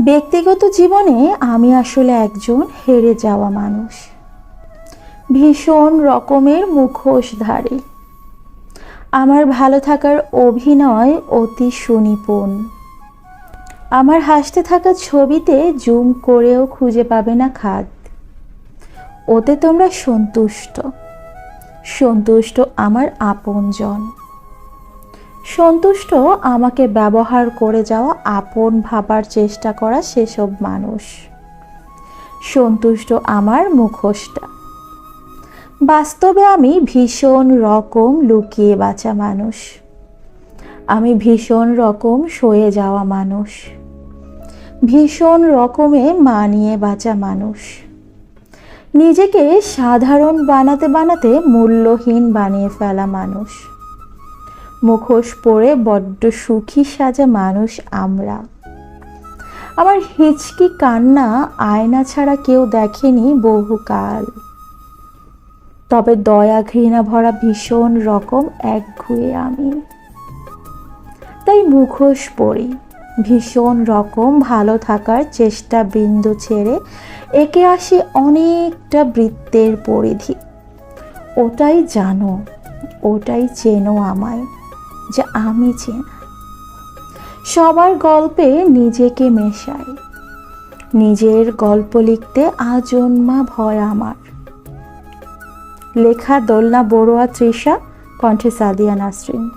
ব্যক্তিগত জীবনে আমি আসলে একজন হেরে যাওয়া মানুষ। ভীষণ রকমের মুখোশধারী। আমার ভালো থাকার অভিনয় অতি সুনিপুণ। আমার হাসতে থাকা ছবিতে জুম করেও খুঁজে পাবে না খাদ। ওতে তোমরা সন্তুষ্ট। সন্তুষ্ট আমার আপনজন। সন্তুষ্ট, আমাকে ব্যবহার করে যাওয়া আপন ভাবার চেষ্টা করা সেসব মানুষ। সন্তুষ্ট আমার মুখোশটা। বাস্তবে আমি ভীষণ রকম লুকিয়ে বাঁচা মানুষ। আমি ভীষণ রকম সয়ে যাওয়া মানুষ। ভীষণ রকমে মানিয়ে বাঁচা মানুষ। নিজেকে সাধারণ বানাতে বানাতে মূল্যহীন বানিয়ে ফেলা মানুষ। মুখোশ পরে বড্ড সুখী সাজা মানুষ আমরা। আমার হিচকি কান্না আয়না ছাড়া কেউ দেখেনি বহুকাল। তবে দয়া ঘৃণা ভরা ভীষণ রকম একঘুয়ে আমি। তাই মুখোশ পড়ি ভীষণ রকম ভালো থাকার চেষ্টা বিন্দু ছেড়ে একে আসি অনেকটা বৃত্তের পরিধি। ওটাই জানো, ওটাই চেনো আমায়। যে আমি চেনা সবার গল্পে নিজেকে মেশাই। নিজের গল্প লিখতে আজন্মা ভয় আমার। লেখা দোলনা বড়ুয়া তৃষা, কণ্ঠে সাদিয়া নাসরিন।